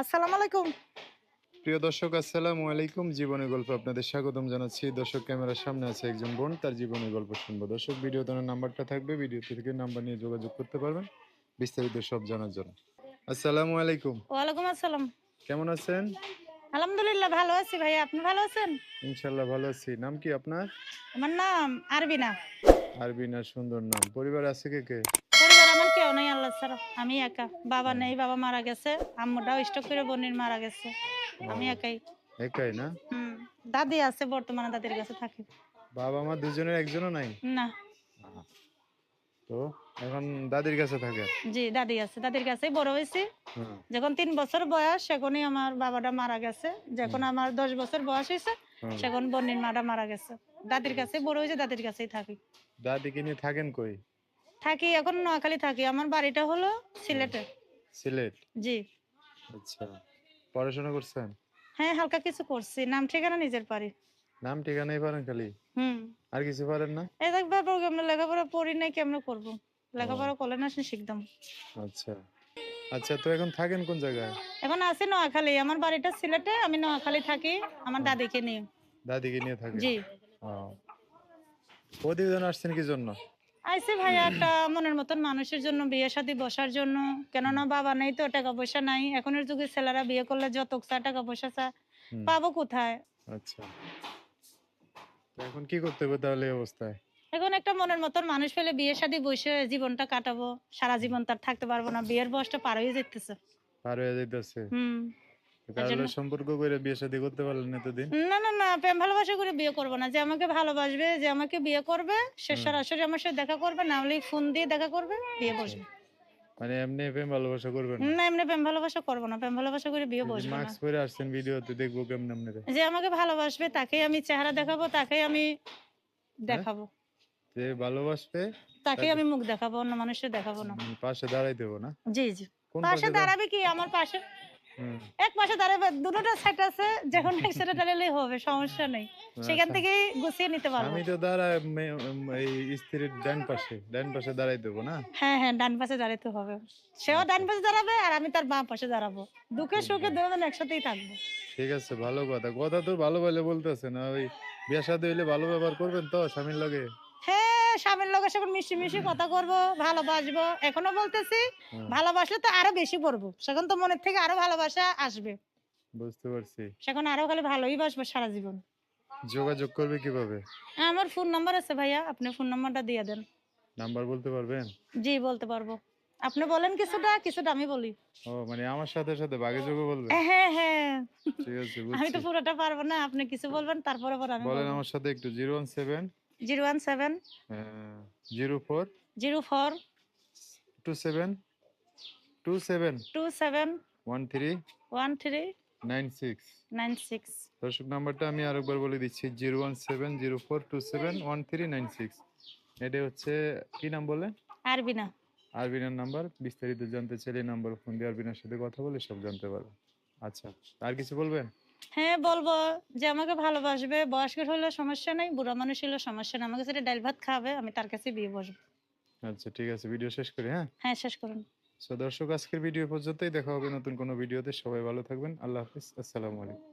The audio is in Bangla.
আসসালামু আলাইকুম। প্রিয় দর্শক আসসালামু আলাইকুম। জীবনের গল্প আপনাদের স্বাগতম জানাচ্ছি। দর্শক ক্যামেরার সামনে আছে একজন বোন তার জীবনের গল্প শুনব। দর্শক ভিডিও তোনার নাম্বারটা থাকবে। ভিডিও থেকে নাম্বার নিয়ে যোগাযোগ করতে পারবেন। বিস্তারিত সব জানার জন্য। আসসালামু আলাইকুম। ওয়ালাইকুম আসসালাম। কেমন আছেন? আলহামদুলিল্লাহ ভালো আছি ভাই আপনি ভালো আছেন? ইনশাল্লাহ ভালো আছি। নাম কি আপনার? আমার নাম আরবিনা। আরবিনা সুন্দর নাম। পরিবার আছে কে কে? কেউ নেই আল্লাহ ছাড়া। আমি একা। বাবা নেই বাবা মারা গেছে। আম্মুটাও স্টক করে বোনের মারা গেছে। আমি একাই। একাই না? হুম দাদি আছে বর্তমানে দাদির কাছে থাকি। বাবা মা দুজনের একজনও নাই? না। তো এখন দাদির কাছে থাকে? জি দাদি আছে। দাদির কাছেই বড় হয়েছি। যখন তিন বছর বয়স সেখনই আমার বাবাটা মারা গেছে। যখন আমার দশ বছর বয়স হয়েছে। সেখন বোনের মাটা মারা গেছে। দাদির কাছে বড় হয়েছে দাদির কাছেই থাকি। দাদিকে নিয়ে থাকেন কই? থাকি এখন নোয়াখালী থাকি। আমার বাড়িটা হলো সিলেটে। সিলেট? জি। আচ্ছা। পড়াশোনা করছেন? হ্যাঁ হালকা কিছু করছি। নাম ঠিকানা নিজের পারি নাম ঠিকানাই পারেন খালি? হুম। আর কিছু পারেন না? এই দেখ ব্যাপার কেমন লেখাপড়া পড়ি নাই কেমন করব? লেখাপড়া করলে না শিখতাম। আচ্ছা। আচ্ছা তো এখন থাকেন কোন জায়গায়? এখন আছি নোয়াখালী। আমার বাড়িটা সিলেটে আমি নোয়াখালী থাকি আমার দাদিকে নিয়ে। দাদিকে নিয়ে থাকি জি। ও। প্রতিবেদন আসছেন কি জন্য? আইসি ভাইয়া একটা মনের মতন মানুষের জন্য বিয়ে শাদী বসার জন্য। কেননা বাবা নেই তো টাকা পয়সা নাই। এখনের যুগে ছেলেরা বিয়ে করলে যত চা টাকা পয়সা চা পাবো কোথায়? আচ্ছা। এখন কি করতে হবে তাহলে অবস্থায়? এখন একটা মনের মতন মানুষ পেলে বিয়ে শাদী বসে জীবনটা কাটাবো। সারা জীবন তার থাকতে পারব না বিয়ের বয়সটা পার হয়ে যেতেছে পার হয়ে যাইতেছে। হুম। কারোর সম্পর্ক করে বিয়ে শাদী করতে পারলেন এতদিন? না না না প্রেম ভালোবাসা করে বিয়ে করব না। যে আমাকে ভালোবাসবে যে আমাকে বিয়ে করবে সে সরাসরি আমার সাথে দেখা করবে না হলে ফোন দিয়ে দেখা করবে বিয়ে বসবে। মানে এমনি প্রেম ভালোবাসা করবেন না? এমনি প্রেম ভালোবাসা করব না। প্রেম ভালোবাসা করে বিয়ে বসবে মাস্ক পরে আসছেন ভিডিওতে দেখব কেমন আপনারা। যে আমাকে ভালোবাসবে তাকেই আমি চেহারা দেখাবো তাকেই আমি দেখাবো। যে ভালোবাসবে তাকেই আমি মুখ দেখাবো অন্য মানুষের দেখাবো না। পাশে দাঁড়াই দেবো না? জি জি। পাশে দাঁড়াবে কি? আমার পাশে এক দাঁড়াবে দুটোটা সাইড আছে যখন এক হবে সমস্যা নেই। সেখান আচ্ছা। থেকেই গুছিয়ে নিতে পারব। আমি তো উম, এই স্ত্রীর ডান পাশে ডান পাশে দাঁড়াই দেবো না? হ্যাঁ হ্যাঁ ডান পাশে দাঁড়াতে হবে। সেও ডান পাশে দাঁড়াবে আর আমি তার বাম পাশে দাঁড়াবো। দুঃখে সুখে দুজন একসাথেই থাকব। ঠিক আছে ভালো কথা। কথা তো ভালো বলে বলতেছে না ওই বিয়া শাদী হইলে ভালো ব্যবহার করবেন তো স্বামীর লগে? হ্যাঁ স্বামীর লোকের সঙ্গে মিশি মিশি কথা করব ভালোবাসবো। এখনও বলতেছি ভালোবাসলে তো আরও বেশি করব সেখন তো মনের থেকে আরও ভালোবাসা আসবে। বুঝতে পারছি। সেখন আরও খালি ভালোই বাসবো সারা জীবন। যোগাযোগ করবে কীভাবে? আমার ফোন নাম্বার আছে ভাইয়া আপনি ফোন নাম্বারটা দিয়ে দেন। নাম্বার বলতে পারবেন? জি বলতে পারব। আপনি বলেন কিছুটা কিছুটা আমি বলি। ও মানে আমার সাথে সাথে বাগে যোগে বলবেন? হ্যাঁ হ্যাঁ ঠিক আছে আমি তো পুরোটা পারব না আপনি কিছু বলবেন তারপরে পর আমি বলেন আমার সাথে একটু zero one seven zero one seven zero four zero four two seven two seven two seven one three one three nine six nine six দর্শক নাম্বারটা আমি আরেকবার বলে দিচ্ছি zero one seven zero four two seven one three nine six এটা হচ্ছে কি নাম বললেন আরবি না আরবিনার নাম্বার। বিস্তারিত জানতে চাইলে নাম্বার ফোন দিয়ে আরবিনার সাথে কথা বলে সব জানতে পারবেন আচ্ছা আর কিছু বলবেন? হ্যাঁ বলব যে আমাকে ভালোবাসবে। বয়স্ক হলে সমস্যা নাই বুড়া মানুষ হলে সমস্যা নাই। আমাকে সেটা ডাল ভাত খাবে আমি তার কাছে বিয়ে বসবো। আচ্ছা ঠিক আছে ভিডিও শেষ করি হ্যাঁ? হ্যাঁ শেষ করুন। সো দর্শক আজকের ভিডিও পর্যন্তই। দেখা হবে নতুন কোনো ভিডিওতে সবাই ভালো থাকবেন। আল্লাহ হাফিজ। আসসালামু আলাইকুম।